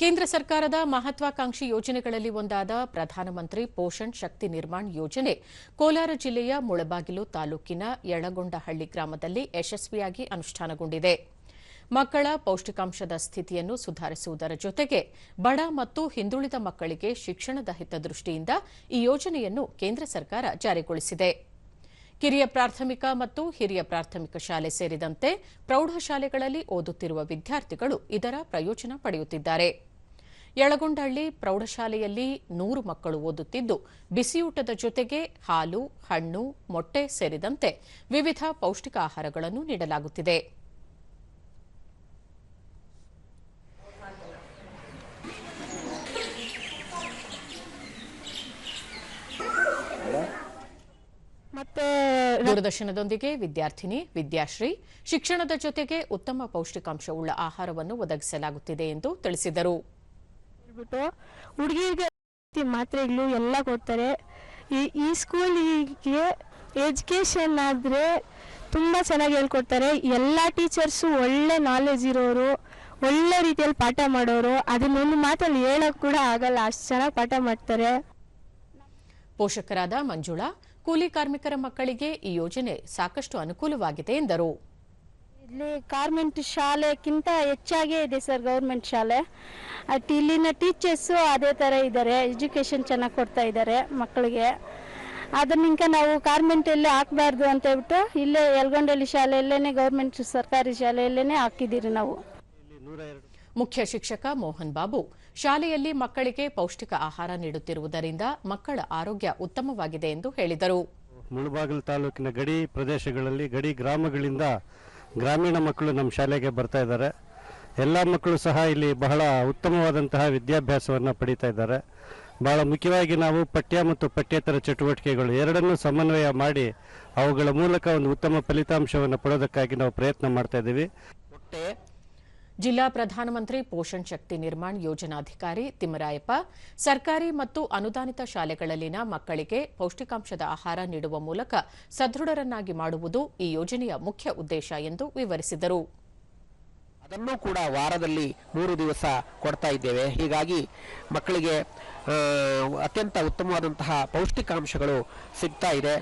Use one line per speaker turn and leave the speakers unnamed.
ಕೇಂದ್ರ ಸರ್ಕಾರದ ಮಹತ್ವಾಕಾಂಕ್ಷಿ ಯೋಜನೆಗಳಲ್ಲಿ ಒಂದಾದ ಪ್ರಧಾನಮಂತ್ರಿ ಪೋಷಣ್ ಶಕ್ತಿ ನಿರ್ಮಾಣ್ ಯೋಜನೆ ಕೋಲಾರ ಜಿಲ್ಲೆಯ ಮುಳಬಾಗಿಲು ತಾಲೂಕಿನ ಯಳಗೊಂಡಹಳ್ಳಿ ಗ್ರಾಮದಲ್ಲಿ ಯಶಸ್ವಿಯಾಗಿ ಅನುಷ್ಠಾನಗೊಂಡಿದೆ. ಮಕ್ಕಳ ಪೌಷ್ಟಿಕಾಂಶದ ಸ್ಥಿತಿಯನ್ನು ಸುಧಾರಿಸುವುದರ ಜೊತೆಗೆ ಬಡ ಮತ್ತು ಹಿಂದುಳಿದ ಮಕ್ಕಳಿಗೆ ಶಿಕ್ಷಣದ ಹಿತದೃಷ್ಟಿಯಿಂದ ಈ ಯೋಜನೆಯನ್ನು ಕೇಂದ್ರ ಸರ್ಕಾರ ಜಾರಿಗೊಳಿಸಿದೆ. ಕಿರಿಯ ಪ್ರಾಥಮಿಕ ಮತ್ತು ಹಿರಿಯ ಪ್ರಾಥಮಿಕ ಶಾಲೆ ಸೇರಿದಂತೆ ಪ್ರೌಢಶಾಲೆಗಳಲ್ಲಿ ಓದುತ್ತಿರುವ ವಿದ್ಯಾರ್ಥಿಗಳು ಇದರ ಪ್ರಯೋಜನ ಪಡೆಯುತ್ತಿದ್ದಾರೆ. ಯಳಗೊಂಡಹಳ್ಳಿ ಪ್ರೌಢಶಾಲೆಯಲ್ಲಿ ನೂರು ಮಕ್ಕಳು ಓದುತ್ತಿದ್ದು ಬಿಸಿಯೂಟದ ಜೊತೆಗೆ ಹಾಲು ಹಣ್ಣು ಮೊಟ್ಟೆ ಸೇರಿದಂತೆ ವಿವಿಧ ಪೌಷ್ಟಿಕ ಆಹಾರಗಳನ್ನು ನೀಡಲಾಗುತ್ತಿದೆ. ದೂರದರ್ಶನದೊಂದಿಗೆ ವಿದ್ಯಾರ್ಥಿನಿ ವಿದ್ಯಾಶ್ರೀ ಶಿಕ್ಷಣದ ಜೊತೆಗೆ ಉತ್ತಮ ಪೌಷ್ಟಿಕಾಂಶವುಳ್ಳ ಆಹಾರವನ್ನು ಒದಗಿಸಲಾಗುತ್ತಿದೆ ಎಂದು ತಿಳಿಸಿದರು.
ಹೇಳ್ಬಿಟ್ಟು ಹುಡುಗಿರಿಗೆ ಮಾತ್ರೆಗಳು ಎಲ್ಲ ಕೊಡ್ತಾರೆ. ಈ ಈ ಸ್ಕೂಲಿಗೆ ಎಜುಕೇಷನ್ ಆದರೆ ತುಂಬ ಚೆನ್ನಾಗಿ ಹೇಳ್ಕೊಡ್ತಾರೆ. ಎಲ್ಲ ಟೀಚರ್ಸು ಒಳ್ಳೆ ನಾಲೆಜ್ ಇರೋರು, ಒಳ್ಳೆ ರೀತಿಯಲ್ಲಿ ಪಾಠ ಮಾಡೋರು. ಅದನ್ನೊಂದು ಮಾತಲ್ಲಿ ಹೇಳೋಕೆ ಕೂಡ ಆಗಲ್ಲ, ಅಷ್ಟು ಚೆನ್ನಾಗಿ ಪಾಠ ಮಾಡ್ತಾರೆ.
ಪೋಷಕರಾದ ಮಂಜುಳಾ, ಕೂಲಿ ಕಾರ್ಮಿಕರ ಮಕ್ಕಳಿಗೆ ಈ ಯೋಜನೆ ಸಾಕಷ್ಟು ಅನುಕೂಲವಾಗಿದೆ ಎಂದರು.
ಇಲ್ಲಿ ಕಾರ್ಮೆಂಟ್ ಶಾಲೆಗಿಂತ ಹೆಚ್ಚಾಗೇ ಇದೆ ಸರ್ ಗೌರ್ಮೆಂಟ್ ಶಾಲೆ. ಅಟ್ ಇಲ್ಲಿನ ಟೀಚರ್ಸು ಅದೇ ಥರ ಇದ್ದಾರೆ ಎಜುಕೇಷನ್ ಚೆನ್ನಾಗಿ ಕೊಡ್ತಾ ಇದ್ದಾರೆ ಮಕ್ಕಳಿಗೆ. ಅದನ್ನಿಂಕ ನಾವು ಕಾರ್ಮೆಂಟಲ್ಲೇ ಹಾಕಬಾರ್ದು ಅಂತ ಹೇಳ್ಬಿಟ್ಟು ಇಲ್ಲೇ ಯಲ್ಗೊಂಡಳ್ಳಿ ಶಾಲೆಯಲ್ಲೇ ಗೌರ್ಮೆಂಟ್ ಸರ್ಕಾರಿ ಶಾಲೆಯಲ್ಲೇ ಹಾಕಿದ್ದೀರಿ ನಾವು.
ಮುಖ್ಯ ಶಿಕ್ಷಕ ಮೋಹನ್ ಬಾಬು ಶಾಲೆಯಲ್ಲಿ ಮಕ್ಕಳಿಗೆ ಪೌಷ್ಟಿಕ ಆಹಾರ ನೀಡುತ್ತಿರುವುದರಿಂದ ಮಕ್ಕಳ ಆರೋಗ್ಯ ಉತ್ತಮವಾಗಿದೆ ಎಂದು ಹೇಳಿದರು.
ಮುಳಬಾಗಿಲು ತಾಲೂಕಿನ ಗಡಿ ಪ್ರದೇಶಗಳಲ್ಲಿ ಗಡಿ ಗ್ರಾಮಗಳಿಂದ ಗ್ರಾಮೀಣ ಮಕ್ಕಳು ನಮ್ಮ ಶಾಲೆಗೆ ಬರ್ತಾ ಇದ್ದಾರೆ. ಎಲ್ಲ ಮಕ್ಕಳು ಸಹ ಇಲ್ಲಿ ಬಹಳ ಉತ್ತಮವಾದಂತಹ ವಿದ್ಯಾಭ್ಯಾಸವನ್ನು ಪಡೀತಾ ಇದ್ದಾರೆ. ಬಹಳ ಮುಖ್ಯವಾಗಿ ನಾವು ಪಠ್ಯ ಮತ್ತು ಪಠ್ಯೇತರ ಚಟುವಟಿಕೆಗಳು ಎರಡನ್ನೂ ಸಮನ್ವಯ ಮಾಡಿ ಅವುಗಳ ಮೂಲಕ ಒಂದು ಉತ್ತಮ ಫಲಿತಾಂಶವನ್ನು ಪಡೆಯೋದಕ್ಕಾಗಿ ನಾವು ಪ್ರಯತ್ನ ಮಾಡ್ತಾ ಇದ್ದೀವಿ.
ಜಿಲ್ಲಾ ಪ್ರಧಾನಮಂತ್ರಿ ಪೋಷಣ್ ಶಕ್ತಿ ನಿರ್ಮಾಣ್ ಯೋಜನಾಧಿಕಾರಿ ತಿಮ್ಮರಾಯಪ್ಪ, ಸರ್ಕಾರಿ ಮತ್ತು ಅನುದಾನಿತ ಶಾಲೆಗಳಲ್ಲಿನ ಮಕ್ಕಳಿಗೆ ಪೌಷ್ಟಿಕಾಂಶದ ಆಹಾರ ನೀಡುವ ಮೂಲಕ ಸದೃಢರನ್ನಾಗಿ ಮಾಡುವುದು ಈ ಯೋಜನೆಯ ಮುಖ್ಯ ಉದ್ದೇಶ ಎಂದು ವಿವರಿಸಿದರು.
ಅದನ್ನು ಕೂಡ ವಾರದಲ್ಲಿ ಮೂರು ದಿವಸ ಕೊಡ್ತಾ ಇದ್ದೇವೆ. ಹೀಗಾಗಿ ಮಕ್ಕಳಿಗೆ ಅತ್ಯಂತ ಉತ್ತಮವಾದಂತಹ ಪೌಷ್ಟಿಕಾಂಶಗಳು ಸಿಗ್ತಾ ಇದೆ.